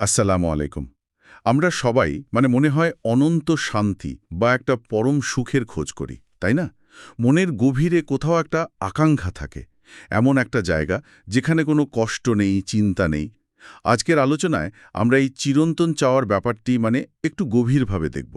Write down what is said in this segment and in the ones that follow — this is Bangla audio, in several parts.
আসসালামু আলাইকুম। আমরা সবাই মানে মনে হয় অনন্ত শান্তি বা একটা পরম সুখের খোঁজ করি, তাই না? মনের গভীরে কোথাও একটা আকাঙ্ক্ষা থাকে, এমন একটা জায়গা যেখানে কোনো কষ্ট নেই, চিন্তা নেই। আজকের আলোচনায় আমরা এই চিরন্তন চাওয়ার ব্যাপারটি মানে একটু গভীরভাবে দেখব।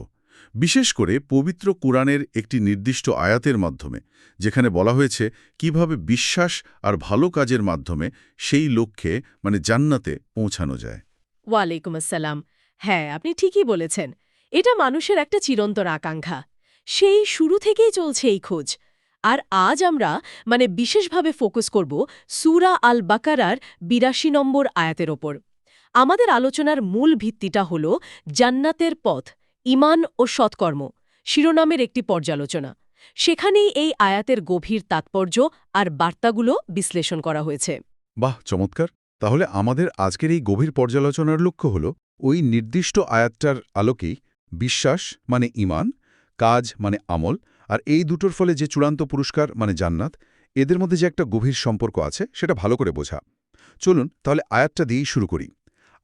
বিশেষ করে পবিত্র কোরআনের একটি নির্দিষ্ট আয়াতের মাধ্যমে, যেখানে বলা হয়েছে, কীভাবে বিশ্বাস আর ভালো কাজের মাধ্যমে সেই লক্ষ্যে মানে জান্নাতে পৌঁছানো যায়। ওয়ালাইকুম আসসালাম। হ্যাঁ আপনি ঠিকই বলেছেন। এটা মানুষের একটা চিরন্তর আকাঙ্ক্ষা। সেই শুরু থেকেই চলছে এই খোঁজ। আর আজ আমরা মানে বিশেষভাবে ফোকাস করব সুরা আল বাকারার বিরাশি নম্বর আয়াতের ওপর। আমাদের আলোচনার মূল ভিত্তিটা হল জান্নাতের পথ ইমান ও সৎকর্ম, শিরোনামের একটি পর্যালোচনা। সেখানেই এই আয়াতের গভীর তাৎপর্য আর বার্তাগুলো বিশ্লেষণ করা হয়েছে। বাহ, চমৎকার! তাহলে আমাদের আজকের এই গভীর পর্যালোচনার লক্ষ্য হল ওই নির্দিষ্ট আয়াতটার আলোকেই বিশ্বাস মানে ইমান কাজ মানে আমল, আর এই দুটোর ফলে যে চূড়ান্ত পুরস্কার মানে জান্নাত, এদের মধ্যে যে একটা গভীর সম্পর্ক আছে সেটা ভালো করে বোঝা। চলুন তাহলে আয়াতটা দিয়েই শুরু করি।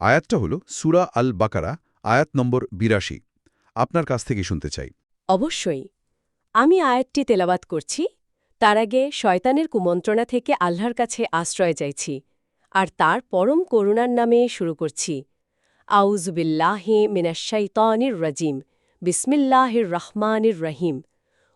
আয়াতটা হল সুরা আল বাকারা আয়াত নম্বর বিরাশি। আপনার কাছ থেকে শুনতে চাই। অবশ্যই। আমি আয়াতটি তেলাবাত করছি, তার আগে শয়তানের কুমন্ত্রণা থেকে আল্লাহর কাছে আশ্রয় চাইছি। আর তার পরম করুণার নামে শুরু করছি। আউজবিল্লাহে মিনাশাইতানির রাজিম। বিসমিল্লাহির রহমানির রহিম।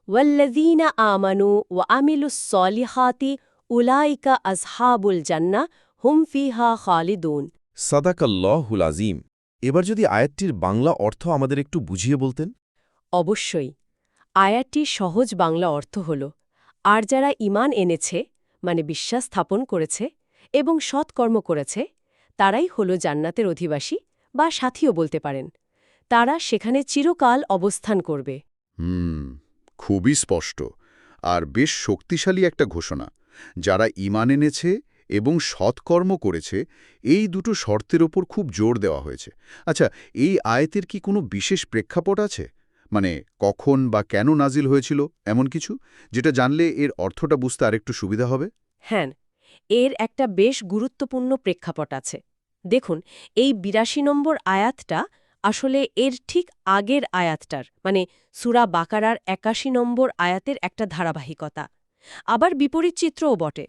ওয়াল্লাযীনা আমানু ওয়া আমিলুস সলিহাতি উলাইকা আসহাবুল জান্না হুম ফিহা খালিদুন। সাদাকাল্লাহুল আজিম এবার যদি আয়াতটির বাংলা অর্থ আমাদের একটু বুঝিয়ে বলতেন? অবশ্যই। আয়াতটির সহজ বাংলা অর্থ হল আর যারা ইমান এনেছে মানে বিশ্বাস স্থাপন করেছে এবং সৎকর্ম করেছে তারাই হল জান্নাতের অধিবাসী বা সাথীও বলতে পারেন। তারা সেখানে চিরকাল অবস্থান করবে। হুম খুবই স্পষ্ট আর বেশ শক্তিশালী একটা ঘোষণা। যারা ইমান এনেছে এবং সৎকর্ম করেছে এই দুটো শর্তের ওপর খুব জোর দেওয়া হয়েছে। আচ্ছা এই আয়তের কি কোনো বিশেষ প্রেক্ষাপট আছে? মানে কখন বা কেন নাজিল হয়েছিল এমন কিছু যেটা জানলে এর অর্থটা বুঝতে আরেকটু সুবিধা হবে? হ্যাঁ এর একটা বেশ গুরুত্বপূর্ণ প্রেক্ষাপট আছে। দেখুন, এই বিরাশি নম্বর আয়াতটা আসলে এর ঠিক আগের আয়াতটার মানে সুরা বাকারার একাশি নম্বর আয়াতের একটা ধারাবাহিকতা। আবার বিপরীত চিত্রও বটে।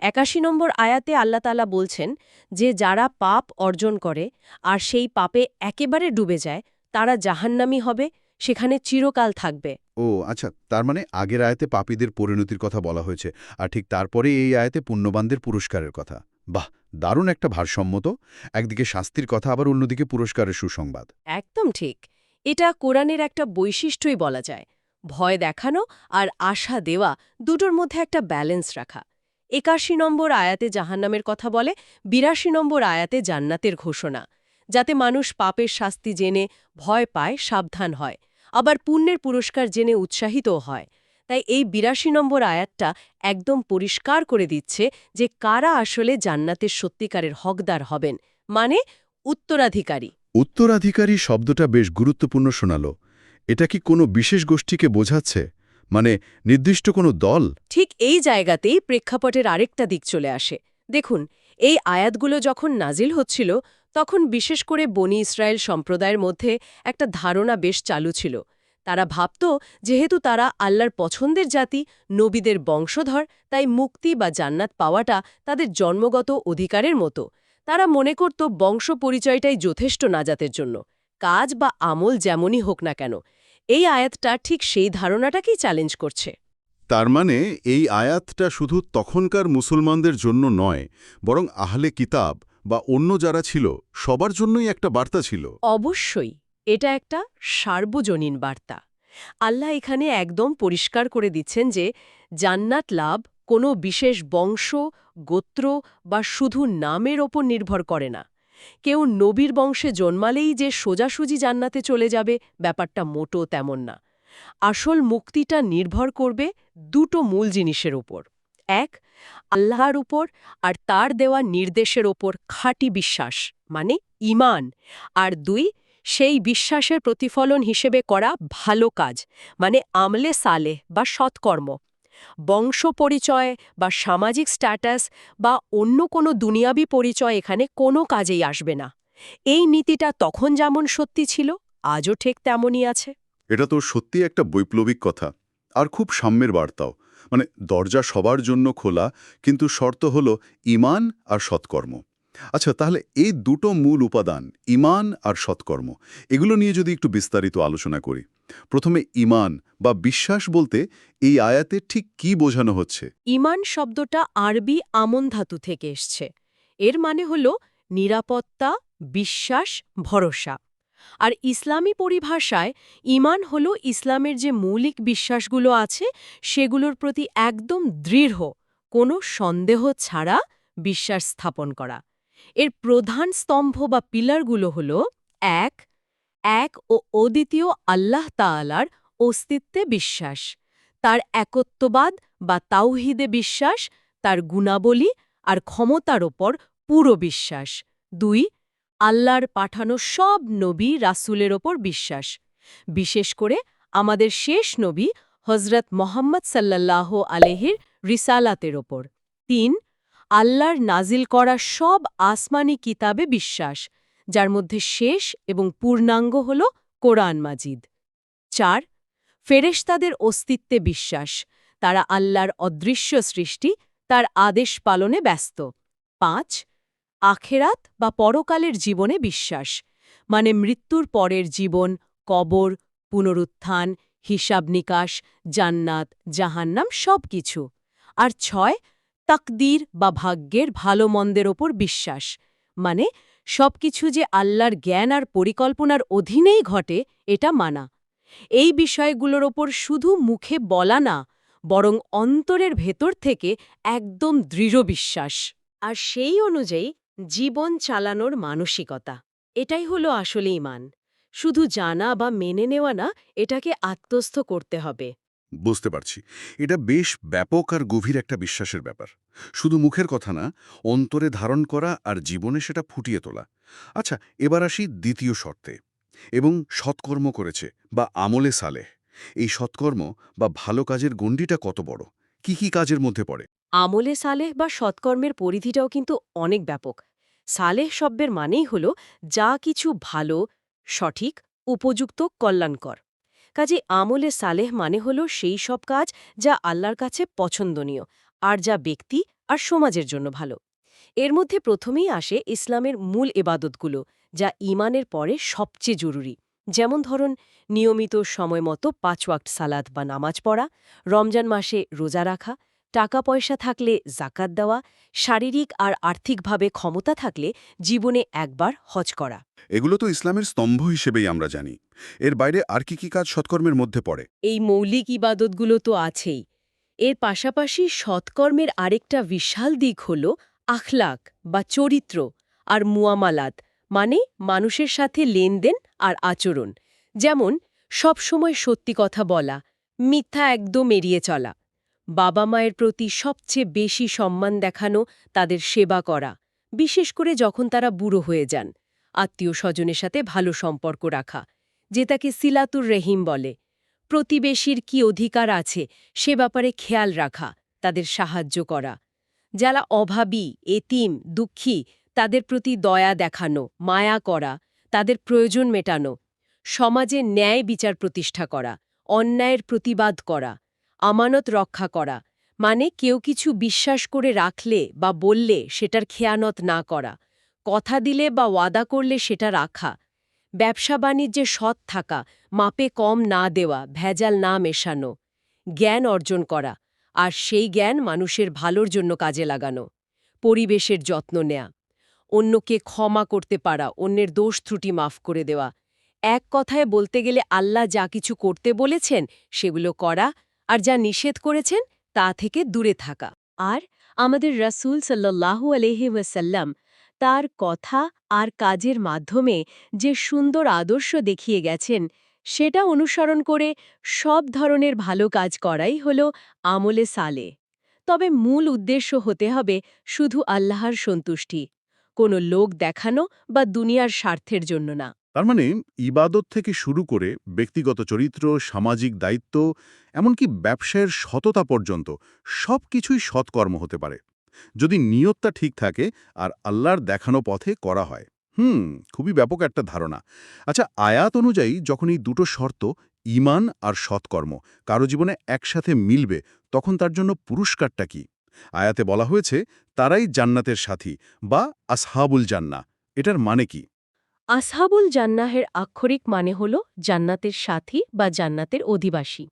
একাশি নম্বর আয়াতে আল্লাতালা বলছেন যে, যারা পাপ অর্জন করে আর সেই পাপে একেবারে ডুবে যায়, তারা জাহান্নামি হবে সেখানে চিরকাল থাকবে। ও আচ্ছা তার মানে আগের আয়াতে পাপীদের পরিণতির কথা বলা হয়েছে আর ঠিক তারপরে এই আয়াতে পুণ্যবানদের পুরস্কারের কথা। বাহ দারুণ একটা ভারসম্মত একদিকে শাস্তির কথা আবার অন্যদিকে পুরস্কারের সুসংবাদ। একদম ঠিক। এটা কোরআনের একটা বৈশিষ্ট্যই বলা যায়। ভয় দেখানো আর আশা দেওয়া দুটোর মধ্যে একটা ব্যালেন্স রাখা। একাশি নম্বর আয়াতে জাহান্নামের কথা বলে বিরাশি নম্বর আয়াতে জান্নাতের ঘোষণা। যাতে মানুষ পাপের শাস্তি জেনে ভয় পায় সাবধান হয়। আবার পুণ্যের পুরস্কার জেনে উৎসাহিতও হয়। তাই এই বিরাশি নম্বর আয়াতটা একদম পরিষ্কার করে দিচ্ছে যে কারা আসলে জান্নাতের সত্যিকারের হকদার হবেন। মানে উত্তরাধিকারী। উত্তরাধিকারী শব্দটা বেশ গুরুত্বপূর্ণ শোনাল। এটা কি কোনো বিশেষ গোষ্ঠীকে বোঝাচ্ছে? মানে নির্দিষ্ট কোনো দল? ঠিক এই জায়গাতেই প্রেক্ষাপটের আরেকটা দিক চলে আসে। দেখুন এই আয়াতগুলো যখন নাজিল হচ্ছিল তখন বিশেষ করে বনি ইসরায়েল সম্প্রদায়ের মধ্যে একটা ধারণা বেশ চালু ছিল। তারা ভাবত, যেহেতু তারা আল্লাহর পছন্দের জাতি, নবীদের বংশধর, তাই মুক্তি বা জান্নাত পাওয়াটা তাদের জন্মগত অধিকারের মতো। তারা মনে করত বংশ পরিচয়টাই যথেষ্ট নাজাতের জন্য। কাজ বা আমল যেমনই হোক না কেন, এই আয়াতটা ঠিক সেই ধারণাটাকেই চ্যালেঞ্জ করছে। তার মানে এই আয়াতটা শুধু তখনকার মুসলমানদের জন্য নয়, বরং আহলে কিতাব বা অন্য যারা ছিল, সবার জন্যই একটা বার্তা ছিল। অবশ্যই, এটা একটা সার্বজনীন বার্তা। আল্লাহ এখানে একদম পরিষ্কার করে দিচ্ছেন যে, জান্নাত লাভ কোনো বিশেষ বংশ, গোত্র বা শুধু নামের ওপর নির্ভর করে না। কেউ নবীর বংশে জন্মালেই যে সোজাসুজি জান্নাতে চলে যাবে, ব্যাপারটা মোটো তেমন না। আসল মুক্তিটা নির্ভর করবে দুটো মূল জিনিসের ওপর। এক, আল্লাহর উপর আর তার দেওয়া নির্দেশের ওপর খাঁটি বিশ্বাস মানে ইমান আর দুই, সেই বিশ্বাসের প্রতিফলন হিসেবে করা ভালো কাজ মানে আমলে সালে বা সৎকর্ম। বংশ পরিচয় বা সামাজিক স্ট্যাটাস বা অন্য কোনো দুনিয়াবি পরিচয় এখানে কোনো কাজেই আসবে না। এই নীতিটা তখন যেমন সত্যি ছিল, আজও ঠিক তেমনই আছে। এটা তো সত্যি একটা বৈপ্লবিক কথা, আর খুব সাম্যের বার্তাও। মানে দরজা সবার জন্য খোলা, কিন্তু শর্ত হলো ইমান আর সৎকর্ম। আচ্ছা তাহলে এই দুটো মূল উপাদান ইমান আর সৎকর্ম, এগুলো নিয়ে যদি একটু বিস্তারিত আলোচনা করি। প্রথমে ইমান বা বিশ্বাস বলতে এই আয়াতে ঠিক কি বোঝানো হচ্ছে? ইমান শব্দটা আরবি আমন ধাতু থেকে এসছে। এর মানে হল নিরাপত্তা, বিশ্বাস, ভরসা। আর ইসলামী পরিভাষায় ইমান হল ইসলামের যে মৌলিক বিশ্বাসগুলো আছে, সেগুলোর প্রতি একদম দৃঢ়, কোনো সন্দেহ ছাড়া বিশ্বাস স্থাপন করা। এর প্রধান স্তম্ভ বা পিলারগুলো হল, এক এক ও অদ্বিতীয় আল্লাহ তাআলার অস্তিত্বে বিশ্বাস, তার একত্ববাদ বা তাওহিদে বিশ্বাস, তার গুণাবলী আর ক্ষমতার ওপর পুরো বিশ্বাস। দুই আল্লাহর পাঠানো সব নবী রাসূলের ওপর বিশ্বাস। বিশেষ করে আমাদের শেষ নবী হজরত মোহাম্মদ সাল্লাল্লাহ আলেহির রিসালাতের ওপর। তিন, আল্লাহর নাজিল করা সব আসমানি কিতাবে বিশ্বাস, যার মধ্যে শেষ এবং পূর্ণাঙ্গ হল কোরআন মাজিদ। চার, ফেরেশতাদের অস্তিত্বে বিশ্বাস, তারা আল্লাহর অদৃশ্য সৃষ্টি, তার আদেশ পালনে ব্যস্ত। পাঁচ আখেরাত বা পরকালের জীবনে বিশ্বাস। মানে মৃত্যুর পরের জীবন, কবর, পুনরুত্থান, হিসাব নিকাশ, জান্নাত, জাহান্নাম সব কিছু আর ছয়, তাকদীর বা ভাগ্যের ভালো মন্দের ওপর বিশ্বাস। মানে সবকিছু যে আল্লাহর জ্ঞান আর পরিকল্পনার অধীনেই ঘটে, এটা মানা। এই বিষয়গুলোর ওপর শুধু মুখে বলা না, বরং অন্তরের ভেতর থেকে একদম দৃঢ় বিশ্বাস। আর সেই অনুযায়ী জীবন চালানোর মানসিকতা। এটাই হলো আসলে ইমান। শুধু জানা বা মেনে নেওয়া না, এটাকে আত্মস্থ করতে হবে। বুঝতে পারছি। এটা বেশ ব্যাপক আর গভীর একটা বিশ্বাসের ব্যাপার। শুধু মুখের কথা না, অন্তরে ধারণ করা আর জীবনে সেটা ফুটিয়ে তোলা। আচ্ছা এবার আসি দ্বিতীয় শর্তে। এবং সৎকর্ম করেছে বা আমলে সালেহ এই সৎকর্ম বা ভালো কাজের গণ্ডিটা কত বড়? কি কি কাজের মধ্যে পড়ে? আমলে সালেহ বা সৎকর্মের পরিধিটাও কিন্তু অনেক ব্যাপক। সালেহ শব্দের মানেই হল যা কিছু ভালো, সঠিক, উপযুক্ত, কল্যাণকর। কাজে আমলে সালেহ মানে হল সেই সব কাজ যা আল্লাহর কাছে পছন্দনীয়, আর যা ব্যক্তি আর সমাজের জন্য ভালো। এর মধ্যে প্রথমেই আসে ইসলামের মূল এবাদতগুলো যা ইমানের পরে সবচেয়ে জরুরি। যেমন ধরুন, নিয়মিত সময় মতো পাঁচ ওয়াক্ত সালাদ বা নামাজ পড়া, রমজান মাসে রোজা রাখা টাকা পয়সা থাকলে জাকাত দেওয়া শারীরিক আর আর্থিকভাবে ক্ষমতা থাকলে জীবনে একবার হজ করা। এগুলো তো ইসলামের স্তম্ভ হিসেবেই আমরা জানি। এর বাইরে আর কি কি কাজ সৎকর্মের মধ্যে পড়ে? এই মৌলিক ইবাদতগুলো তো আছেই। এর পাশাপাশি সৎকর্মের আরেকটা বিশাল দিক হল আখলাক বা চরিত্র আর মুয়ামালাত মানে মানুষের সাথে লেনদেন আর আচরণ। যেমন সবসময় সত্যি কথা বলা মিথ্যা একদম এড়িয়ে চলা। বাবা মায়ের প্রতি সবচেয়ে বেশি সম্মান দেখানো তাদের সেবা করা, বিশেষ করে যখন তারা বুড়ো হয়ে যান আত্মীয় স্বজনের সাথে ভালো সম্পর্ক রাখা যে তাকে সিলাতুর রহিম বলে। প্রতিবেশীর কি অধিকার আছে সে ব্যাপারে খেয়াল রাখা, তাদের সাহায্য করা। যারা অভাবী, এতিম, দুঃখী, তাদের প্রতি দয়া দেখানো, মায়া করা, তাদের প্রয়োজন মেটানো। সমাজে ন্যায় বিচার প্রতিষ্ঠা করা, অন্যায়ের প্রতিবাদ করা আমানত রক্ষা করা মানে কেউ কিছু বিশ্বাস করে রাখলে বা বললে সেটার খেয়ানত না করা, কথা দিলে বা ওয়াদা করলে সেটা রাখা, ব্যবসা বাণিজ্যে সৎ থাকা, মাপে কম না দেওয়া, ভেজাল না মেশানো, জ্ঞান অর্জন করা, আর সেই জ্ঞান মানুষের ভালোর জন্য কাজে লাগানো, পরিবেশের যত্ন নেয়া, অন্যকে ক্ষমা করতে পারা, অন্যের দোষ ত্রুটি মাফ করে দেওয়া, এক কথায় বলতে গেলে আল্লাহ যা কিছু করতে বলেছেন সেগুলো করা আর যা নিষেধ করেছেন তা থেকে দূরে থাকা। আর আমাদের রাসূল সাল্লাল্লাহু আলহি ওয়াসাল্লাম তার কথা আর কাজের মাধ্যমে যে সুন্দর আদর্শ দেখিয়ে গেছেন, সেটা অনুসরণ করে সব ধরনের ভালো কাজ করাই হল আমলে সালে। তবে মূল উদ্দেশ্য হতে হবে শুধু আল্লাহর সন্তুষ্টি, কোনো লোক দেখানো বা দুনিয়ার স্বার্থের জন্য না। তার মানে ইবাদত থেকে শুরু করে ব্যক্তিগত চরিত্র, সামাজিক দায়িত্ব, এমনকি ব্যবসায়ের সততা পর্যন্ত সব কিছুই সৎকর্ম হতে পারে। যদি নিয়তটা ঠিক থাকে আর আল্লাহর দেখানো পথে করা হয়। হুম, খুবই ব্যাপক একটা ধারণা। আচ্ছা আয়াত অনুযায়ী যখন এই দুটো শর্ত ইমান আর সৎকর্ম, কারও জীবনে একসাথে মিলবে, তখন তার জন্য পুরস্কারটা কি? আয়াতে বলা হয়েছে, তারাই জান্নাতের সাথী বা আসহাবুল জান্না এটার মানে কি? আসহাবুল জান্নাহের আক্ষরিক মানে হল জান্নাতের সাথী বা জান্নাতের অধিবাসী।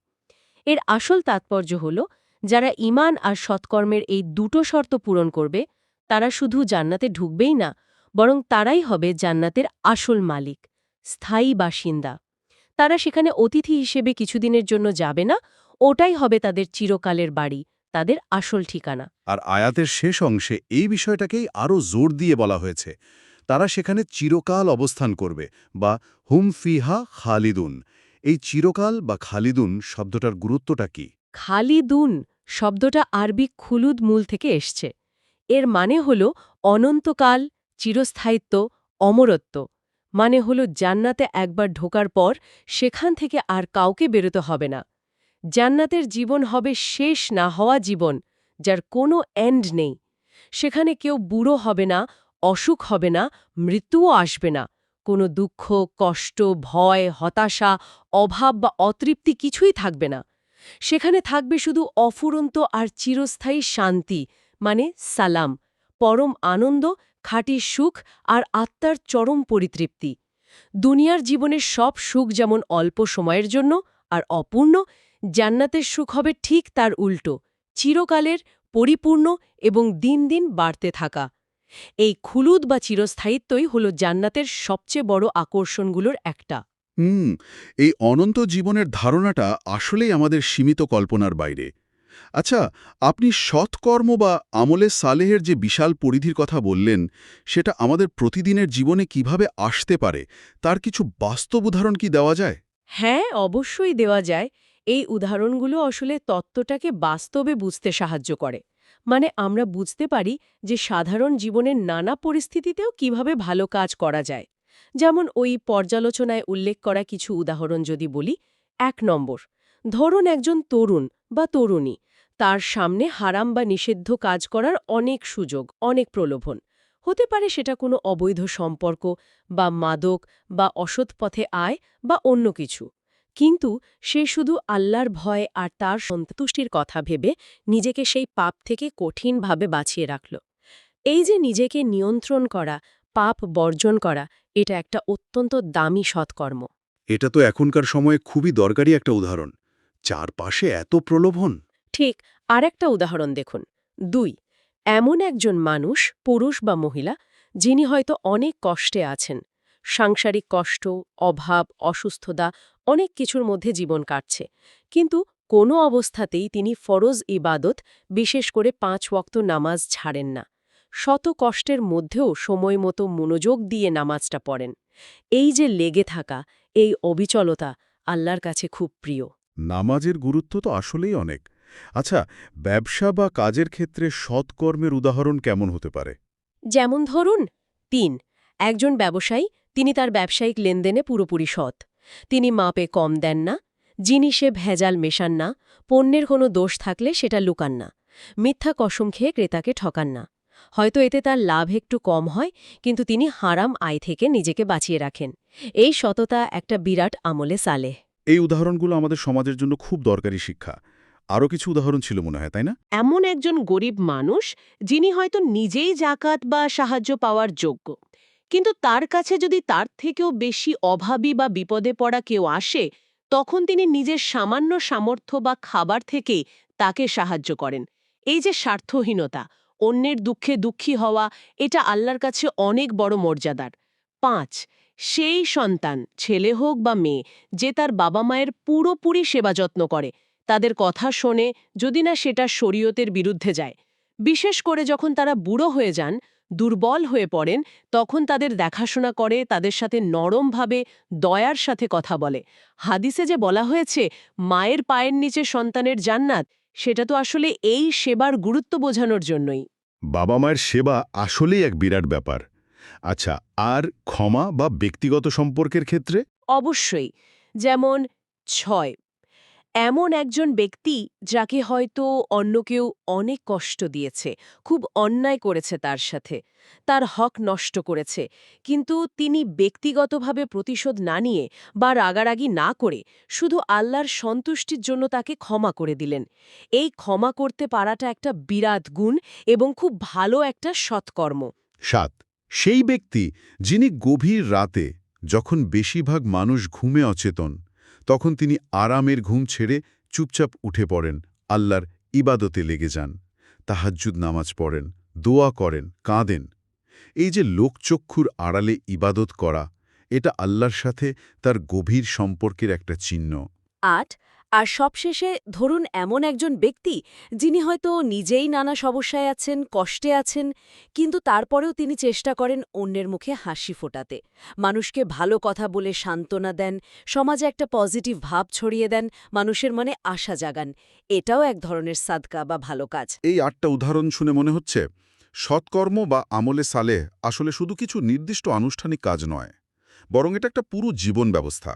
এর আসল তাৎপর্য হল, যারা ইমান আর সৎকর্মের এই দুটো শর্ত পূরণ করবে, তারা শুধু জান্নাতে ঢুকবেই না, বরং তারাই হবে জান্নাতের আসল মালিক, স্থায়ী বাসিন্দা। তারা সেখানে অতিথি হিসেবে কিছুদিনের জন্য যাবে না, ওটাই হবে তাদের চিরকালের বাড়ি, তাদের আসল ঠিকানা। আর আয়াতের শেষ অংশে এই বিষয়টাকেই আরও জোর দিয়ে বলা হয়েছে। তারা সেখানে চিরকাল অবস্থান করবে, বা হুম ফিহা খালিদুন। এই চিরকাল বা খালিদুন শব্দটার গুরুত্বটা কি? খালিদুন শব্দটা আরবি খুলুদ মূল থেকে এসছে। এর মানে হল অনন্তকাল, চিরস্থায়িত্ব, অমরত্ব। মানে হল জান্নাতে একবার ঢোকার পর সেখান থেকে আর কাউকে বেরোতে হবে না। জান্নাতের জীবন হবে শেষ না হওয়া জীবন, যার কোনো এন্ড নেই। সেখানে কেউ বুড়ো হবে না অসুখ হবে না, মৃত্যুও আসবে না। কোনো দুঃখ, কষ্ট, ভয়, হতাশা, অভাব বা অতৃপ্তি কিছুই থাকবে না। সেখানে থাকবে শুধু অফুরন্ত আর চিরস্থায়ী শান্তি মানে সালাম, পরম আনন্দ, খাঁটি সুখ আর আত্মার চরম পরিতৃপ্তি। দুনিয়ার জীবনের সব সুখ যেমন অল্প সময়ের জন্য আর অপূর্ণ, জান্নাতের সুখ হবে ঠিক তার উল্টো, চিরকালের, পরিপূর্ণ এবং দিন দিন বাড়তে থাকা। এই খুলুদ বা চিরস্থায়িত্বই হল জান্নাতের সবচেয়ে বড় আকর্ষণগুলোর একটা। হুম এই অনন্ত জীবনের ধারণাটা আসলেই আমাদের সীমিত কল্পনার বাইরে। আচ্ছা আপনি সৎকর্ম বা আমলে সালেহের যে বিশাল পরিধির কথা বললেন সেটা আমাদের প্রতিদিনের জীবনে কীভাবে আসতে পারে তার কিছু বাস্তব উদাহরণ কি দেওয়া যায়? হ্যাঁ অবশ্যই দেওয়া যায়। এই উদাহরণগুলো আসলে তত্ত্বটাকে বাস্তবে বুঝতে সাহায্য করে। মানে আমরা বুঝতে পারি যে সাধারণ জীবনের নানা পরিস্থিতিতেও কীভাবে ভালো কাজ করা যায়। যেমন ওই পর্যালোচনায় উল্লেখ করা কিছু উদাহরণ যদি বলি, এক নম্বর, ধরুন একজন তরুণ বা তরুণী, তার সামনে হারাম বা নিষিদ্ধ কাজ করার অনেক সুযোগ, অনেক প্রলোভন। হতে পারে সেটা কোনো অবৈধ সম্পর্ক বা মাদক বা অসৎ পথে আয় বা অন্য কিছু। কিন্তু সে শুধু আল্লাহর ভয় আর তার সন্তুষ্টির কথা ভেবে নিজেকে সেই পাপ থেকে কঠিনভাবে বাঁচিয়ে রাখল। এই যে নিজেকে নিয়ন্ত্রণ করা পাপ বর্জন করা এটা একটা অত্যন্ত দামি সৎকর্ম। এটা তো এখনকার সময়ে খুবই দরকারি একটা উদাহরণ। চারপাশে এত প্রলোভন। ঠিক আর একটা উদাহরণ দেখুন। দুই এমন একজন মানুষ পুরুষ বা মহিলা যিনি হয়তো অনেক কষ্টে আছেন। সাংসারিক কষ্ট অভাব অসুস্থতা অনেক কিছুর মধ্যে জীবন কাটছে। কিন্তু কোনো অবস্থাতেই তিনি ফরজ ইবাদত বিশেষ করে পাঁচ ওয়াক্ত নামাজ ছাড়েন না। শত কষ্টের মধ্যেও সময় মতো মনোযোগ দিয়ে নামাজটা পড়েন। এই যে লেগে থাকা এই অবিচলতা আল্লাহর কাছে খুব প্রিয়। নামাজের গুরুত্ব তো আসলেই অনেক। আচ্ছা ব্যবসা বা কাজের ক্ষেত্রে সৎকর্মের উদাহরণ কেমন হতে পারে? যেমন ধরুন তিন একজন ব্যবসায়ী তিনি তার ব্যবসায়িক লেনদেনে পুরোপুরি সৎ। তিনি মাপে কম দেন না জিনিসে ভেজাল মেশান না পণ্যের কোনো দোষ থাকলে সেটা লুকান না মিথ্যা কসম খেয়ে ক্রেতাকে ঠকান না। হয়তো এতে তার লাভ একটু কম হয় কিন্তু তিনি হারাম আয় থেকে নিজেকে বাঁচিয়ে রাখেন। এই সততা একটা বিরাট আমলে সালে। এই উদাহরণগুলো আমাদের সমাজের জন্য খুব দরকারি শিক্ষা। আরও কিছু উদাহরণ ছিল মনে হয় তাই না? এমন একজন গরিব মানুষ যিনি হয়তো নিজেই জাকাত বা সাহায্য পাওয়ার যোগ্য। কিন্তু তার কাছে যদি তার থেকেও বেশি অভাবী বা বিপদে পড়া কেউ আসে, তখন তিনি নিজের সামান্য সামর্থ্য বা খাবার থেকেই তাকে সাহায্য করেন। এই যে স্বার্থহীনতা, অন্যের দুঃখে দুঃখী হওয়া, এটা আল্লাহর কাছে অনেক বড় মর্যাদার। পাঁচ, সেই সন্তান, ছেলে হোক বা মেয়ে, যে তার বাবা মায়ের পুরোপুরি সেবা যত্ন করে, তাদের কথা শোনে যদি না সেটা শরীয়তের বিরুদ্ধে যায়। বিশেষ করে যখন তারা বুড়ো হয়ে যান দুর্বল হয়ে পড়েন তখন তাদের দেখাশোনা করে তাদের সাথে নরমভাবে দয়ার সাথে কথা বলে। হাদিসে যে বলা হয়েছে মায়ের পায়ের নিচে সন্তানের জান্নাত সেটা তো আসলে এই সেবার গুরুত্ব বোঝানোর জন্যই। বাবা মায়ের সেবা আসলেই এক বিরাট ব্যাপার। আচ্ছা আর ক্ষমা বা ব্যক্তিগত সম্পর্কের ক্ষেত্রে? অবশ্যই। যেমন ছয়। এমন একজন ব্যক্তি যাকে হয়তো অন্য কেউ অনেক কষ্ট দিয়েছে, খুব অন্যায় করেছে তার সাথে, তার হক নষ্ট করেছে, কিন্তু তিনি ব্যক্তিগতভাবে প্রতিশোধ না নিয়ে বা রাগারাগি না করে শুধু আল্লাহর সন্তুষ্টির জন্য তাকে ক্ষমা করে দিলেন। এই ক্ষমা করতে পারাটা একটা বিরাট গুণ এবং খুব ভালো একটা সৎকর্ম। সাত, সেই ব্যক্তি যিনি গভীর রাতে যখন বেশিরভাগ মানুষ ঘুমে অচেতন তখন তিনি আরামের ঘুম ছেড়ে চুপচাপ উঠে পড়েন, আল্লাহর ইবাদতে লেগে যান, তাহাজ্জুদ নামাজ পড়েন, দোয়া করেন, কাঁদেন। এই যে লোকচক্ষুর আড়ালে ইবাদত করা, এটা আল্লাহর সাথে তার গভীর সম্পর্কের একটা চিহ্ন। আট আর সবশেষে ধরুন এমন একজন ব্যক্তি যিনি হয়তো নিজেই নানা সমস্যায় আছেন, কষ্টে আছেন, কিন্তু তারপরেও তিনি চেষ্টা করেন অন্যের মুখে হাসি ফোটাতে। মানুষকে ভালো কথা বলে সান্ত্বনা দেন, সমাজে একটা পজিটিভ ভাব ছড়িয়ে দেন, মানুষের মনে আশা জাগান। এটাও এক ধরনের সাদকা বা ভালো কাজ। এই আটটা উদাহরণ শুনে মনে হচ্ছে, সৎকর্ম বা আমলে সালেহ আসলে শুধু কিছু নির্দিষ্ট আনুষ্ঠানিক কাজ নয়, বরং এটা একটা পুরো জীবন ব্যবস্থা।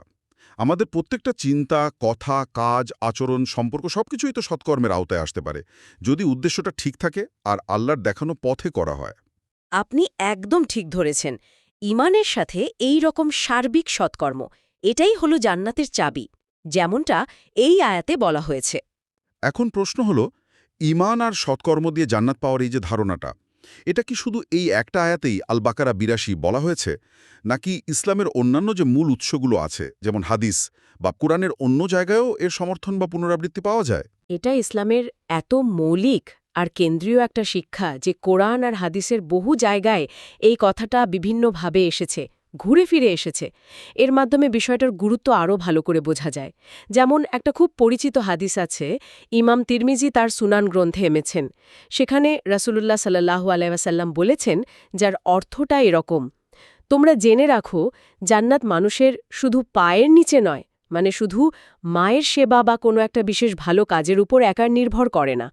আমাদের প্রত্যেকটা চিন্তা কথা কাজ আচরণ সম্পর্ক সবকিছুই তো সৎকর্মের আওতায় আসতে পারে। যদি উদ্দেশ্যটা ঠিক থাকে আর আল্লাহর দেখানো পথে করা হয়। আপনি একদম ঠিক ধরেছেন। ইমানের সাথে এই রকম সার্বিক সৎকর্ম এটাই হলো জান্নাতের চাবি যেমনটা এই আয়াতে বলা হয়েছে। এখন প্রশ্ন হলো ইমান আর সৎকর্ম দিয়ে জান্নাত পাওয়ার এই যে ধারণাটা এটা কি শুধু এই একটা আয়াতেই আল বাকারা বিরাশি বলা হয়েছে? নাকি ইসলামের অন্যান্য যে মূল উৎসগুলো আছে, যেমন হাদিস বা কোরআনের অন্য জায়গায়ও এর সমর্থন বা পুনরাবৃত্তি পাওয়া যায়? এটা ইসলামের এত মৌলিক আর কেন্দ্রীয় একটা শিক্ষা যে কোরআন আর হাদিসের বহু জায়গায় এই কথাটা বিভিন্নভাবে এসেছে। ঘুরে ফিরে এসেছে। এর মাধ্যমে বিষয়টার গুরুত্ব আরও ভালো করে বোঝা যায়। যেমন একটা খুব পরিচিত হাদিস আছে, ইমাম তিরমিজি তার সুনান গ্রন্থে এমেছেন সেখানে রাসূলুল্লাহ সাল্লাহু আলাইসাল্লাম বলেছেন, যার অর্থটা এরকম, তোমরা জেনে রাখো, জান্নাত মানুষের শুধু পায়ের নিচে নয় মানে শুধু মায়ের সেবা বা কোনো একটা বিশেষ ভালো কাজের উপর একার নির্ভর করে না,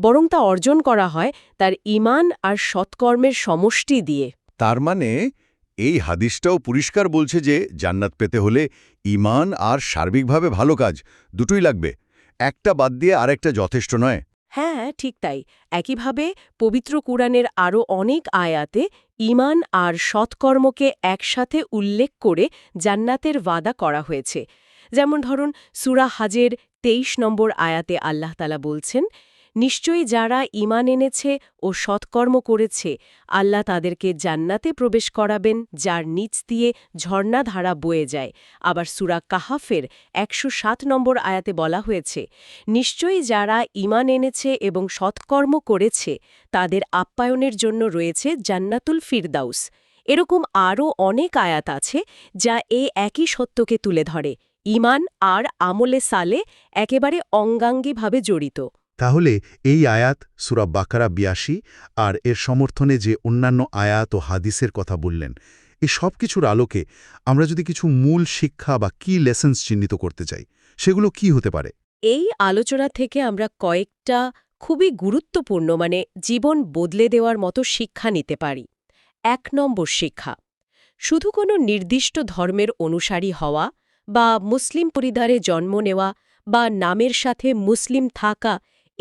বরং তা অর্জন করা হয় তার ইমান আর সৎকর্মের সমষ্টি দিয়ে। তার মানে এই হাদিসটাও পরিষ্কার বলছে যে, জান্নাত পেতে হলে ইমান আর সার্বিকভাবে ভালো কাজ দুটোই লাগবে। একটা বাদ দিয়ে আরেকটা যথেষ্ট নয়। হ্যাঁ ঠিক তাই। একইভাবে পবিত্র কুরআনের আরও অনেক আয়াতে ইমান আর সৎকর্মকে একসাথে উল্লেখ করে জান্নাতের ওয়াদা করা হয়েছে। যেমন ধরুন, সুরা হাজের তেইশ নম্বর আয়াতে আল্লাহ তালা বলছেন নিশ্চয়ই যারা ইমান এনেছে ও সৎকর্ম করেছে, আল্লাহ তাদেরকে জান্নাতে প্রবেশ করাবেন, যার নিচ দিয়ে ঝর্ণাধারা বয়ে যায়। আবার সুরা কাহাফের একশো সাত নম্বর আয়াতে বলা হয়েছে, নিশ্চয়ই যারা ইমান এনেছে এবং সৎকর্ম করেছে, তাদের আপ্যায়নের জন্য রয়েছে জান্নাতুল ফিরদাউস। এরকম আরও অনেক আয়াত আছে যা এই একই সত্যকে তুলে ধরে। ইমান আর আমলে সালে একেবারে অঙ্গাঙ্গিভাবে জড়িত। তাহলে এই আয়াত সুরা বাকারা বিয়াশি আর এর সমর্থনে যে অন্যান্য আয়াত ও হাদিসের কথা বললেন এই সব কিছুর আলোকে আমরা যদি কিছু মূল শিক্ষা বা কি লেসন্স চিহ্নিত করতে চাই, সেগুলো কি হতে পারে? এই আলোচনা থেকে আমরা কয়েকটা খুবই গুরুত্বপূর্ণ মানে জীবন বদলে দেওয়ার মতো শিক্ষা নিতে পারি। এক নম্বর শিক্ষা, শুধু কোনো নির্দিষ্ট ধর্মের অনুসারী হওয়া বা মুসলিম পরিধারে জন্ম নেওয়া বা নামের সাথে মুসলিম থাকা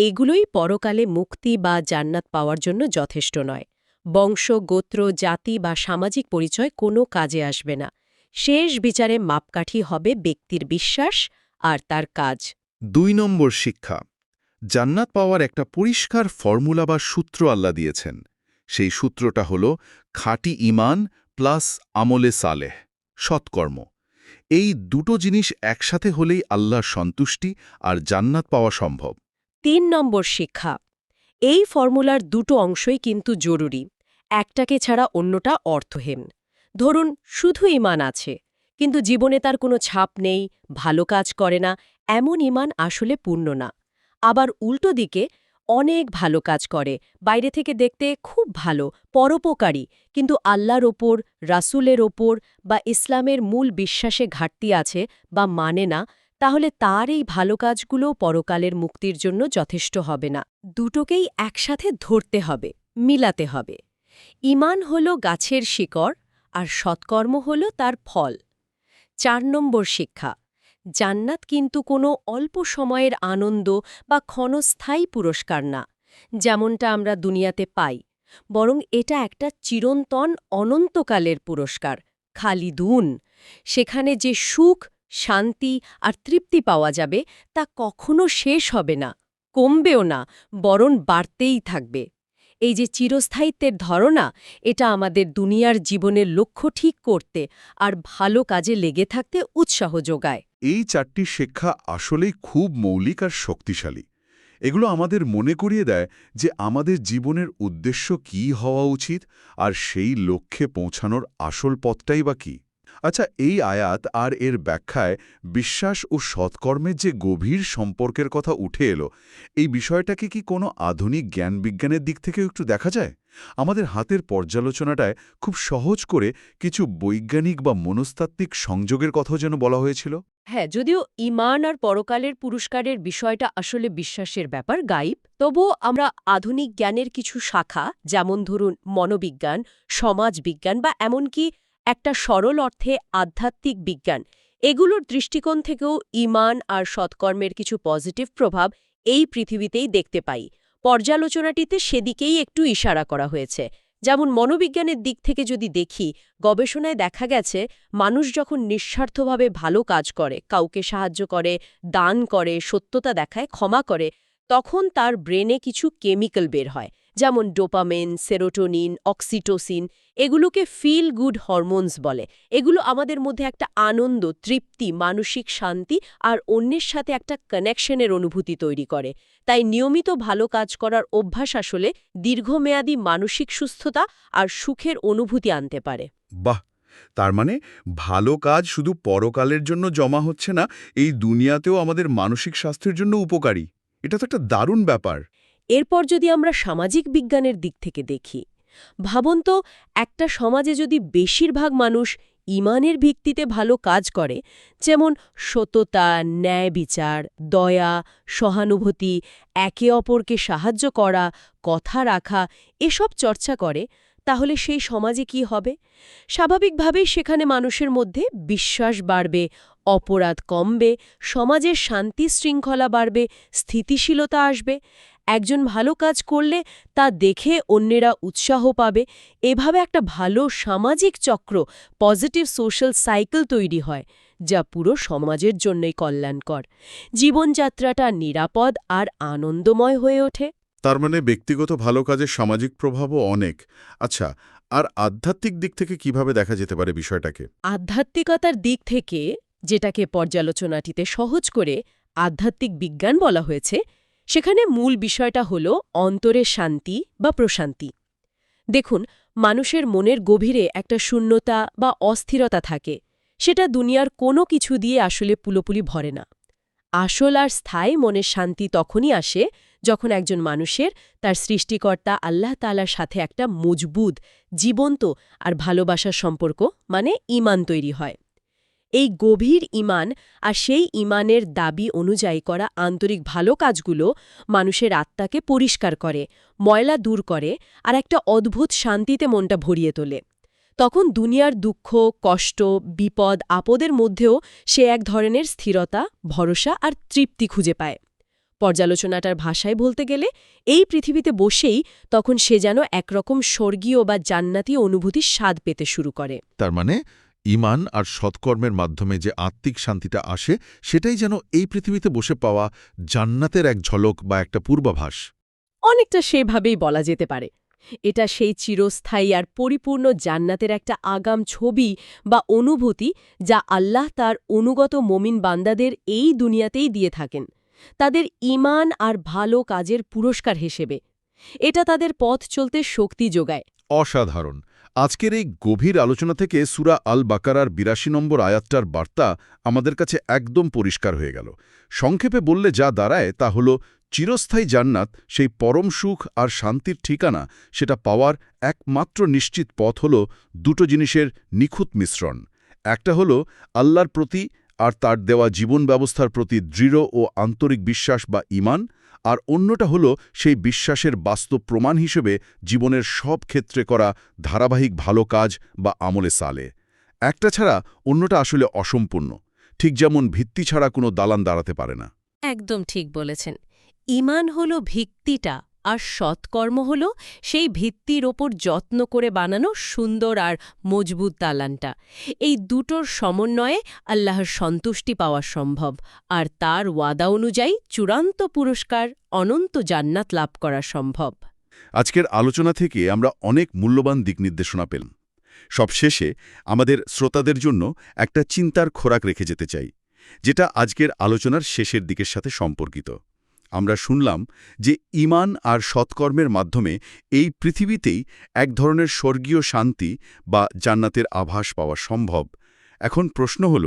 এগুলোই পরকালে মুক্তি বা জান্নাত পাওয়ার জন্য যথেষ্ট নয়। বংশ, গোত্র, জাতি বা সামাজিক পরিচয় কোনো কাজে আসবে না। শেষ বিচারে মাপকাঠি হবে ব্যক্তির বিশ্বাস আর তার কাজ। দুই নম্বর শিক্ষা। জান্নাত পাওয়ার একটা পরিষ্কার ফর্মুলা বা সূত্র আল্লাহ দিয়েছেন। সেই সূত্রটা হল, খাঁটি ইমান প্লাস আমলে সালেহ, সৎকর্ম। এই দুটো জিনিস একসাথে হলেই আল্লাহর সন্তুষ্টি আর জান্নাত পাওয়া সম্ভব। তিন নম্বর শিক্ষা। এই ফর্মুলার দুটো অংশই কিন্তু জরুরি, একটাকে ছাড়া অন্যটা অর্থহীন। ধরুন, শুধু ইমান আছে, কিন্তু জীবনে তার কোনো ছাপ নেই, ভালো কাজ করে না, এমন ইমান আসলে পূর্ণ না। আবার উল্টো দিকে, অনেক ভালো কাজ করে, বাইরে থেকে দেখতে খুব ভালো, পরোপকারী, কিন্তু আল্লাহর ওপর, রাসুলের ওপর বা ইসলামের মূল বিশ্বাসে ঘাটতি আছে বা মানে না তাহলে তার এই ভালো কাজগুলো পরকালের মুক্তির জন্য যথেষ্ট হবে না। দুটোকেই একসাথে ধরতে হবে, মিলাতে হবে। ইমান হল গাছের শিকড় আর সৎকর্ম হল তার ফল। চার নম্বর শিক্ষা, জান্নাত কিন্তু কোনো অল্প সময়ের আনন্দ বা ক্ষণস্থায়ী পুরস্কার না, যেমনটা আমরা দুনিয়াতে পাই, বরং এটা একটা চিরন্তন অনন্তকালের পুরস্কার, খালিদুন। সেখানে যে সুখ শান্তি আর তৃপ্তি পাওয়া যাবে, তা কখনো শেষ হবে না, কমবেও না বরণ বাড়তেই থাকবে। এই যে চিরস্থায়িত্বের ধারণা, এটা আমাদের দুনিয়ার জীবনের লক্ষ্য ঠিক করতে আর ভালো কাজে লেগে থাকতে উৎসাহ যোগায়। এই চারটি শিক্ষা আসলেই খুব মৌলিক আর শক্তিশালী। এগুলো আমাদের মনে করিয়ে দেয় যে আমাদের জীবনের উদ্দেশ্য কী হওয়া উচিত আর সেই লক্ষ্যে পৌঁছানোর আসল পথটাই বা কী। আচ্ছা এই আয়াত আর এর ব্যাখ্যায় বিশ্বাস ও সৎকর্মের যে গভীর সম্পর্কের কথা উঠে এলো, এই বিষয়টাকে কি কোনো আধুনিক জ্ঞান বিজ্ঞানের দিক থেকেও একটু দেখা যায়? আমাদের হাতের পর্যালোচনাটায় খুব সহজ করে কিছু বৈজ্ঞানিক বা মনস্তাত্ত্বিক সংযোগের কথাও যেন বলা হয়েছিল। হ্যাঁ যদিও ইমান আর পরকালের পুরস্কারের বিষয়টা আসলে বিশ্বাসের ব্যাপার, গাইব। তবুও আমরা আধুনিক জ্ঞানের কিছু শাখা, যেমন ধরুন মনোবিজ্ঞান, সমাজবিজ্ঞান বা এমনকি একটা সরল অর্থে আধ্যাত্মিক বিজ্ঞান। এগুলোর দৃষ্টিকোণ থেকেও ইমান আর সৎকর্মের কিছু পজিটিভ প্রভাব এই পৃথিবীতেই দেখতে পাই। পর্যালোচনাটিতে সেদিকেই একটু ইশারা করা হয়েছে। যেমন মনোবিজ্ঞানের দিক থেকে যদি দেখি, গবেষণায় দেখা গেছে, মানুষ যখন নিঃস্বার্থভাবে ভালো কাজ করে, কাউকে সাহায্য করে, দান করে, সত্যতা দেখায়, ক্ষমা করে, তখন তার ব্রেনে কিছু কেমিক্যাল বের হয়। যেমন ডোপামেন, সেরোটোনিন, অক্সিটোসিন, এগুলোকে ফিল গুড হরমোনস বলে। এগুলো আমাদের মধ্যে একটা আনন্দ, তৃপ্তি, মানসিক শান্তি আর অন্যের সাথে একটা কানেকশনের অনুভূতি তৈরি করে। তাই নিয়মিত ভালো কাজ করার অভ্যাস আসলে দীর্ঘমেয়াদী মানসিক সুস্থতা আর সুখের অনুভূতি আনতে পারে। বাহ! তার মানে ভালো কাজ শুধু পরকালের জন্য জমা হচ্ছে না, এই দুনিয়াতেও আমাদের মানসিক স্বাস্থ্যের জন্য উপকারী। এটা তো একটা দারুণ ব্যাপার। এরপর যদি আমরা সামাজিক বিজ্ঞানের দিক থেকে দেখি, ভাবুন তো একটা সমাজে যদি বেশিরভাগ মানুষ ইমানের ভিত্তিতে ভালো কাজ করে, যেমন সততা ন্যায় বিচার দয়া, সহানুভূতি, একে অপরকে সাহায্য করা, কথা রাখা, এসব চর্চা করে, তাহলে সেই সমাজে কি হবে? স্বাভাবিকভাবেই সেখানে মানুষের মধ্যে বিশ্বাস বাড়বে, অপরাধ কমবে, সমাজের শান্তি শৃঙ্খলা বাড়বে, স্থিতিশীলতা আসবে। একজন ভালো কাজ করলে তা দেখে অন্যেরা উৎসাহ পাবে। এভাবে একটা ভালো সামাজিক চক্র পজিটিভ সোশ্যাল সাইকেল তৈরি হয় যা পুরো সমাজের জন্যই কল্যাণকর। জীবনযাত্রাটা নিরাপদ আর আনন্দময় হয়ে ওঠে। তার মানে ব্যক্তিগত ভালো কাজের সামাজিক প্রভাবও অনেক। আচ্ছা আর আধ্যাত্মিক দিক থেকে কীভাবে দেখা যেতে পারে বিষয়টাকে? আধ্যাত্মিকতার দিক থেকে যেটাকে পর্যালোচনাটিতে সহজ করে আধ্যাত্মিক বিজ্ঞান বলা হয়েছে সেখানে মূল বিষয়টা হল অন্তরের শান্তি বা প্রশান্তি। দেখুন, মানুষের মনের গভীরে একটা শূন্যতা বা অস্থিরতা থাকে, সেটা দুনিয়ার কোনো কিছু দিয়ে আসলে পুলোপুলি ভরে না। আসল আর স্থায়ী মনের শান্তি তখনই আসে যখন একজন মানুষের তার সৃষ্টিকর্তা আল্লাহ তালার সাথে একটা মজবুত, জীবন্ত আর ভালোবাসার সম্পর্ক মানে ইমান তৈরি হয়। এই গভীর ইমান আর সেই ইমানের দাবি অনুযায়ী করা আন্তরিক ভালো কাজগুলো মানুষের আত্মাকে পরিষ্কার করে, ময়লা দূর করে আর একটা অদ্ভুত শান্তিতে মনটা ভরিয়ে তোলে। তখন দুনিয়ার দুঃখ, কষ্ট, বিপদ, আপদের মধ্যেও সে এক ধরনের স্থিরতা, ভরসা আর তৃপ্তি খুঁজে পায়। পর্যালোচনাটার ভাষায় বলতে গেলে, এই পৃথিবীতে বসেই তখন সে যেন একরকম স্বর্গীয় বা জান্নাতি অনুভূতির স্বাদ পেতে শুরু করে। তার মানে ইমান আর সৎকর্মের মাধ্যমে যে আত্মিক শান্তিটা আসে সেটাই যেন এই পৃথিবীতে বসে পাওয়া জান্নাতের এক ঝলক বা একটা পূর্বাভাস। অনেকটা সেভাবেই বলা যেতে পারে। এটা সেই চিরস্থায়ী আর পরিপূর্ণ জান্নাতের একটা আগাম ছবি বা অনুভূতি যা আল্লাহ তার অনুগত মমিন বান্দাদের এই দুনিয়াতেই দিয়ে থাকেন। তাদের ইমান আর ভালো কাজের পুরস্কার হিসেবে। এটা তাদের পথ চলতে শক্তি যোগায়। অসাধারণ। আজকের এই গভীর আলোচনা থেকে সুরা আল বাকারার বিরাশি নম্বর আয়াতটার বার্তা আমাদের কাছে একদম পরিষ্কার হয়ে গেল। সংক্ষেপে বললে যা দাঁড়ায় তা হল, চিরস্থায়ী জান্নাত, সেই পরম সুখ আর শান্তির ঠিকানা, সেটা পাওয়ার একমাত্র নিশ্চিত পথ হল দুটো জিনিসের নিখুঁত মিশ্রণ। একটা হল, আল্লাহর প্রতি আর তার দেওয়া জীবন ব্যবস্থার প্রতি দৃঢ় ও আন্তরিক বিশ্বাস বা ইমান আর অন্যটা হল সেই বিশ্বাসের বাস্তব প্রমাণ হিসেবে জীবনের সব ক্ষেত্রে করা ধারাবাহিক ভালো কাজ বা আমলে সালে। একটা ছাড়া অন্যটা আসলে অসম্পূর্ণ। ঠিক যেমন ভিত্তি ছাড়া কোনো দালান দাঁড়াতে পারে না। একদম ঠিক বলেছেন। ইমান হল ভিত্তিটা। আর সৎকর্ম হল সেই ভিত্তির ওপর যত্ন করে বানানো সুন্দর আর মজবুত দালানটা। এই দুটোর সমন্বয়ে আল্লাহর সন্তুষ্টি পাওয়া সম্ভব, আর তার ওয়াদা অনুযায়ী চূড়ান্ত পুরস্কার অনন্ত জান্নাত লাভ করা সম্ভব। আজকের আলোচনা থেকে আমরা অনেক মূল্যবান দিক নির্দেশনা পেলাম। সবশেষে আমাদের শ্রোতাদের জন্য একটা চিন্তার খোরাক রেখে যেতে চাই, যেটা আজকের আলোচনার শেষের দিকের সাথে সম্পর্কিত। আমরা শুনলাম যে ইমান আর সৎকর্মের মাধ্যমে এই পৃথিবীতেই এক ধরনের স্বর্গীয় শান্তি বা জান্নাতের আভাস পাওয়া সম্ভব। এখন প্রশ্ন হল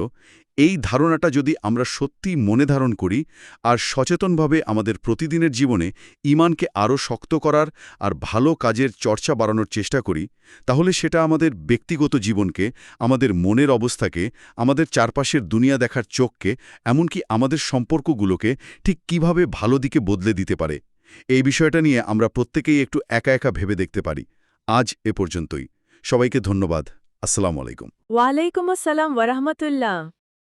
এই ধারণাটা যদি আমরা সত্যি মনে ধারণ করি আর সচেতনভাবে আমাদের প্রতিদিনের জীবনে ইমানকে আরও শক্ত করার আর ভালো কাজের চর্চা বাড়ানোর চেষ্টা করি, তাহলে সেটা আমাদের ব্যক্তিগত জীবনকে, আমাদের মনের অবস্থাকে, আমাদের চারপাশের দুনিয়া দেখার চোখকে, এমনকি আমাদের সম্পর্কগুলোকে ঠিক কীভাবে ভালো দিকে বদলে দিতে পারে। এই বিষয়টা নিয়ে আমরা প্রত্যেকেই একটু একা একা ভেবে দেখতে পারি। আজ এ পর্যন্তই। সবাইকে ধন্যবাদ। আসসালামু আলাইকুম। ওয়ালাইকুম আসসালাম ওরহমতুল্লাহ